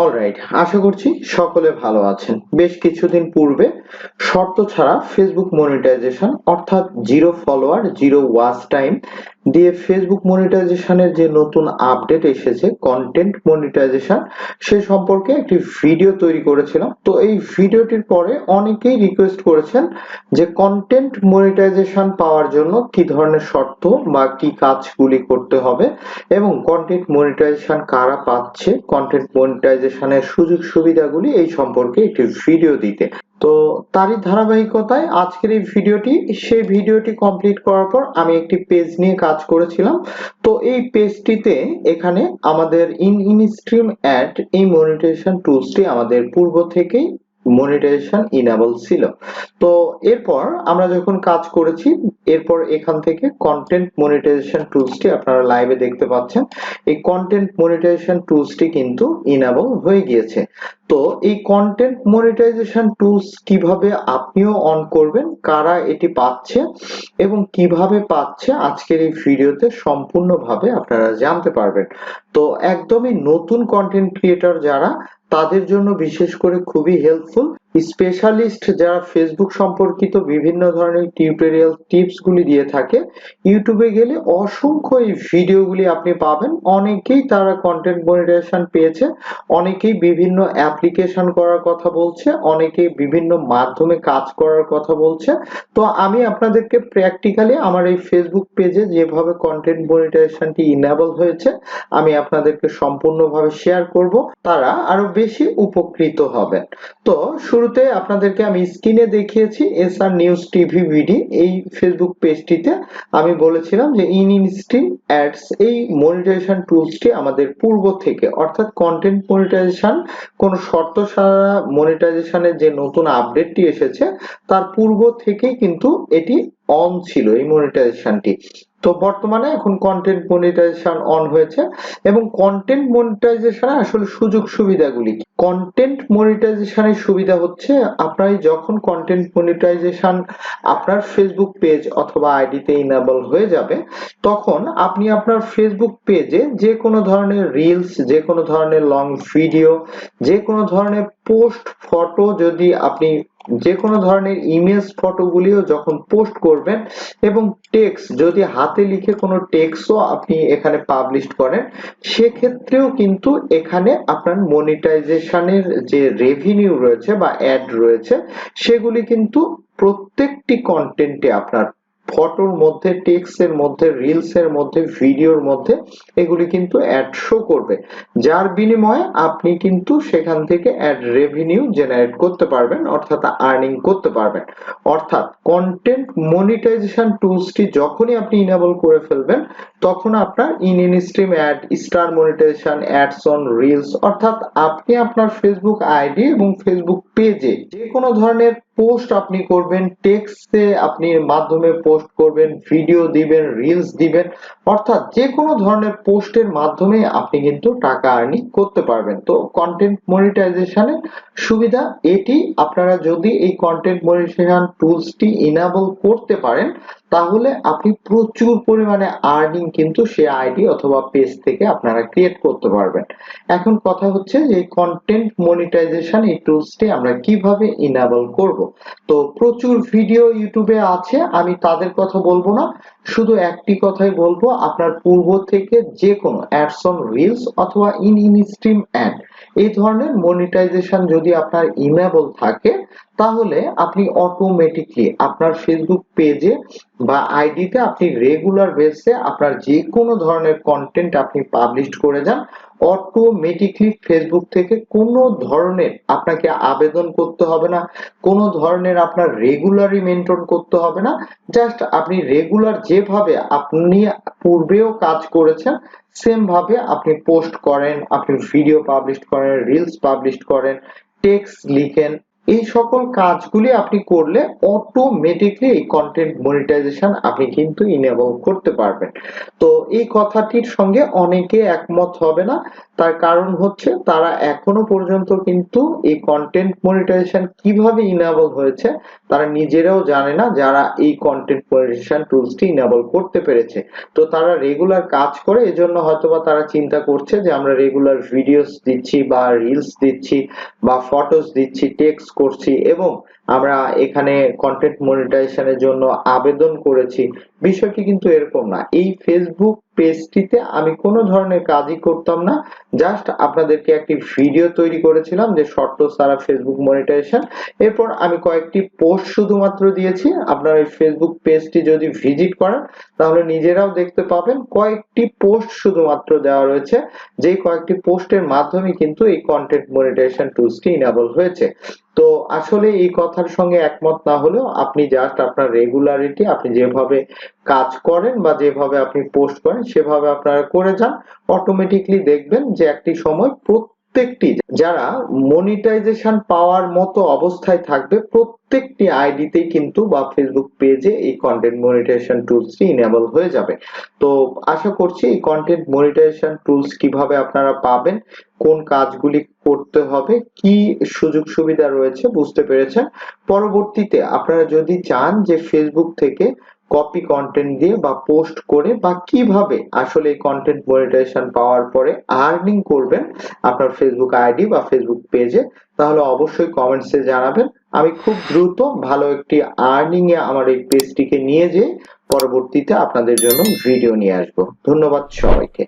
Alright আশা করছি সকলে ভালো আছেন। বেশ কিছুদিন পূর্বে শর্ত ছাড়া ফেসবুক মনিটাইজেশন অর্থাৎ zero follower zero watch time দিয়ে ফেসবুক মনিটাইজেশনের যে নতুন আপডেট এসেছে কন্টেন্ট মনিটাইজেশন সে সম্পর্কে একটি ভিডিও তৈরি করেছিলাম। তো এই ভিডিওটির পরে অনেকেই রিকোয়েস্ট করেছেন যে কন্টেন্ট মনিটাইজেশন পাওয়ার জন্য কি ধরনের শর্ত বা কি কাজগুলি করতে হবে এবং কন্টেন্ট মনিটাইজেশন কারা পাচ্ছে কন্টেন্ট মনিটাইজেশনের সুযোগ সুবিধাগুলি এই সম্পর্কে একটি ভিডিও দিতে। তো তারই ধারাবাহিকতায় আজকের এই ভিডিওটি সেই ভিডিওটি কমপ্লিট করার পর আমি একটি পেজ নিয়ে কাজ করেছিলাম। তো এই পেজটিতে এখানে আমাদের ইন ইনস্ট্রিম অ্যাড এই মনিটাইজেশন টুলসটি আমাদের পূর্ব থেকেই মনিটাইজেশন ইনেবল ছিল। তো এরপর আমরা যখন কাজ করেছি, এরপর এখান থেকে কন্টেন্ট মনিটাইজেশন টুলসটি আপনারা লাইভে দেখতে পাচ্ছেন। এই কন্টেন্ট মনিটাইজেশন টুলসটি কিন্তু ইনেবল হয়ে গিয়েছে। তো এই কন্টেন্ট মনিটাইজেশন টুলস কীভাবে আপনিও অন করবেন, কারা এটি পাচ্ছে এবং কীভাবে পাচ্ছে, আজকের এই ভিডিওতে সম্পূর্ণভাবে আপনারা জানতে পারবেন। তো একদমই নতুন কন্টেন্ট ক্রিয়েটর যারা তাদের জন্য বিশেষ করে খুবই হেল্পফুল স্পেশালিস্ট যারা ফেসবুক সম্পর্কিত বিভিন্ন ধরনের টিউটোরিয়াল টিপস গুলি দিয়ে থাকে ইউটিউবে গেলে অসংখ্য এই ভিডিওগুলি আপনি পাবেন। অনেকেই তারা কন্টেন্ট মনিটাইজেশন পেয়েছে, অনেকেই বিভিন্ন অ্যাপ্লিকেশন করার কথা বলছে, অনেকেই বিভিন্ন মাধ্যমে কাজ করার কথা বলছে। তো আমি আপনাদেরকে প্র্যাকটিক্যালি আমার এই ফেসবুক পেজে যেভাবে কন্টেন্ট মনিটাইজেশনটি ইনেবল হয়েছে, আমি আপনাদেরকে সম্পূর্ণভাবে শেয়ার করব। তারা আরও বেশি উপকৃত হবেন। তো শুরুতে আপনাদেরকে আমি স্ক্রিনে দেখিয়েছি এস আর নিউজ টিভি ভিডি। এই ফেসবুক পেজটিতে আমি বলেছিলাম যে ইন ইন স্ট্রিম অ্যাডস এই মনিটাইজেশন টুলসটি আমাদের পূর্ব থেকে, অর্থাৎ কন্টেন্ট মনিটাইজেশন কোন শর্ত ছাড়া মনিটাইজেশনের যে নতুন আপডেটটি এসেছে, তার পূর্ব থেকেই কিন্তু এটি অন ছিল এই মনিটাইজেশনটি তো বর্তমানে এখন কন্টেন্ট মনিটাইজেশন অন হয়েছে এবং কন্টেন্ট মনিটাইজেশনে আসলে সুযোগ সুবিধাগুলি কন্টেন্ট মনিটাইজেশনের সুবিধা হচ্ছে আপনার যখন কন্টেন্ট মনিটাইজেশন আপনার ফেসবুক পেজ অথবা আইডিতে ইনেবল হয়ে যাবে, তখন আপনি আপনার ফেসবুক পেজে যে কোনো ধরনের রিলস যে কোনো ধরনের লং ভিডিও যে কোনো ধরনের পোস্ট ফটো যদি আপনি যে কোনো ধরনের ইমেজ ফটোগুলিও যখন পোস্ট করবেন এবং টেক্সট যদি হাতে লিখে কোনো টেক্সটও আপনি এখানে পাবলিশ করেন, সেক্ষেত্রেও কিন্তু এখানে আপনার মনিটাইজেশনের যে রেভিনিউ রয়েছে বা অ্যাড রয়েছে, সেগুলি কিন্তু প্রত্যেকটি কন্টেন্টে আপনার ফটোর মধ্যে টেক্সটের মধ্যে রিলস এর মধ্যে ভিডিওর মধ্যে এগুলি কিন্তু অ্যাড শো করবে। যার বিনিময়ে আপনি কিন্তু সেখান থেকে অ্যাড রেভিনিউ জেনারেট করতে পারবেন, অর্থাৎ আর্নিং করতে পারবেন। অর্থাৎ কন্টেন্ট মনিটাইজেশন টুলসটি যখনই আপনি ইনেবল করে ফেলবেন, তখন আপনার in in stream ad star monetisation ads on reels অর্থাৎ আপনি আপনার ফেসবুক আইডি এবং ফেসবুক পেজে যে কোনো ধরনের পোস্ট আপনি করবেন, টেক্সটে আপনি মাধ্যমে পোস্ট করবেন, ভিডিও দিবেন রিলস দিবেন, অর্থাৎ যে কোনো ধরনের পোস্টের মাধ্যমে আপনি কিন্তু টাকা আর্নিং করতে পারবেন। তো কন্টেন্ট মনিটাইজেশনের সুবিধা এটি। আপনারা যদি এই কন্টেন্ট মনিটাইজেশন টুলসটি ইনাবল করতে পারেন তাহলে আপনি প্রচুর পরিমাণে আর্নিং কিন্তু সে আইডি অথবা পেজ থেকে আপনারা ক্রিয়েট করতে পারবেন। এখন কথা হচ্ছে যে কন্টেন্ট মনিটাইজেশন এই টুলসটি আমরা কীভাবে ইনাবল করব? তো প্রচুর ভিডিও ইউটিউবে আছে, আমি তাদের কথা বলব না। শুধু একটি কথাই বলব, আপনার পূর্ব থেকে যে কোনো অ্যাডস অন রিলস অথবা ইন ইন স্ট্রিম অ্যাড এই ধরনের মনিটাইজেশন যদি আপনার ইনেবল থাকে, তাহলে আপনি অটোমেটিকলি আপনার ফেসবুক পেজে বা আইডিতে আপনি রেগুলার বেসে আপনার যে কোনো ধরনের কন্টেন্ট আপনি পাবলিশ করে যান অটোমেটিকলি ফেসবুক থেকে কোনো ধরনের আপনাকে আবেদন করতে হবে না, কোনো ধরনের আপনার রেগুলারই মেনটেন করতে হবে না জাস্ট আপনি রেগুলার যেভাবে আপনি পূর্বেও কাজ করেছেন সেম ভাবে আপনি পোস্ট করেন, আপনি ভিডিও পাবলিশ করেন রিলস পাবলিশ করেন টেক্সট লিখেন এই সকল কাজগুলি আপনি করলে অটোমেটিকলি এই কন্টেন্ট মনিটাইজেশন আপনি কিন্তু ইনেবল করতে পারবেন। তো এই কথাটির সঙ্গে অনেকে একমত হবে না। তার কারণ হচ্ছে তারা এখনও পর্যন্ত কিন্তু এই কন্টেন্ট মনিটাইজেশন কীভাবে ইনেবল হয়েছে তারা নিজেরাও জানে না যারা এই কন্টেন্ট মনিটাইজেশন টুলসটি ইনেবল করতে পেরেছে। তো তারা রেগুলার কাজ করে, এজন্য হয়তোবা তারা চিন্তা করছে যে আমরা রেগুলার ভিডিওস দিচ্ছি বা রিলস দিচ্ছি বা ফটোস দিচ্ছি টেক্সট করছি এবং আমরা এখানে কন্টেন্ট মনিটাইজেশনের জন্য আবেদন করেছি। বিষয়টি কিন্তু এরকম না। এই ফেসবুক পেজটিতে আমি কোনো ধরনের কাজই করতাম না। জাস্ট আপনাদেরকে একটি ভিডিও তৈরি করেছিলাম যে শর্ত সারা ফেসবুক মনিটাইজেশন এরপর আমি কয়েকটি পোস্ট শুধুমাত্র দিয়েছি। আপনারা এই ফেসবুক পেজটি যদি ভিজিট করেন, তাহলে নিজেরাও দেখতে পাবেন কয়েকটি পোস্ট শুধুমাত্র দেওয়া রয়েছে। যেই কয়েকটি পোস্টের মাধ্যমে কিন্তু এই কন্টেন্ট মনিটাইজেশন টুলসটি ইনেবল হয়েছে। তো আসলে এই কথার সঙ্গে একমত না হলেও আপনি জাস্ট আপনার রেগুলারিটি আপনি যেভাবে কাজ করেন বা যেভাবে আপনি পোস্ট করেন, সেভাবে আপনারা করে যান। অটোমেটিকলি দেখবেন যে একটি সময় প্রত্যেকটি যারা মনিটাইজেশন পাওয়ার মতো অবস্থায় থাকবে, প্রত্যেকটি আইডিতেই কিন্তু বা ফেসবুক পেজে এই কন্টেন্ট মনিটাইজেশন টুলসটি ইনেবল হয়ে যাবে। তো আশা করছি এই কন্টেন্ট মনিটাইজেশন টুলস কীভাবে আপনারা পাবেন, কোন কাজগুলি করতে হবে, কি সুযোগ সুবিধা রয়েছে, বুঝতে পেরেছেন। পরবর্তীতে আপনারা যদি চান যে ফেসবুক থেকে কপি কন্টেন্ট দিয়ে বা পোস্ট করে বা কীভাবে আসলে এই কন্টেন্ট মনিটাইজেশন পাওয়ার পরে আর্নিং করবেন আপনার ফেসবুক আইডি বা ফেসবুক পেজে তাহলে অবশ্যই কমেন্টসে জানাবেন। আমি খুব দ্রুত ভালো একটি আর্নিং এ আমার এই পেজটিকে নিয়ে যেয়ে পরবর্তীতে আপনাদের জন্য ভিডিও নিয়ে আসব। ধন্যবাদ সবাইকে।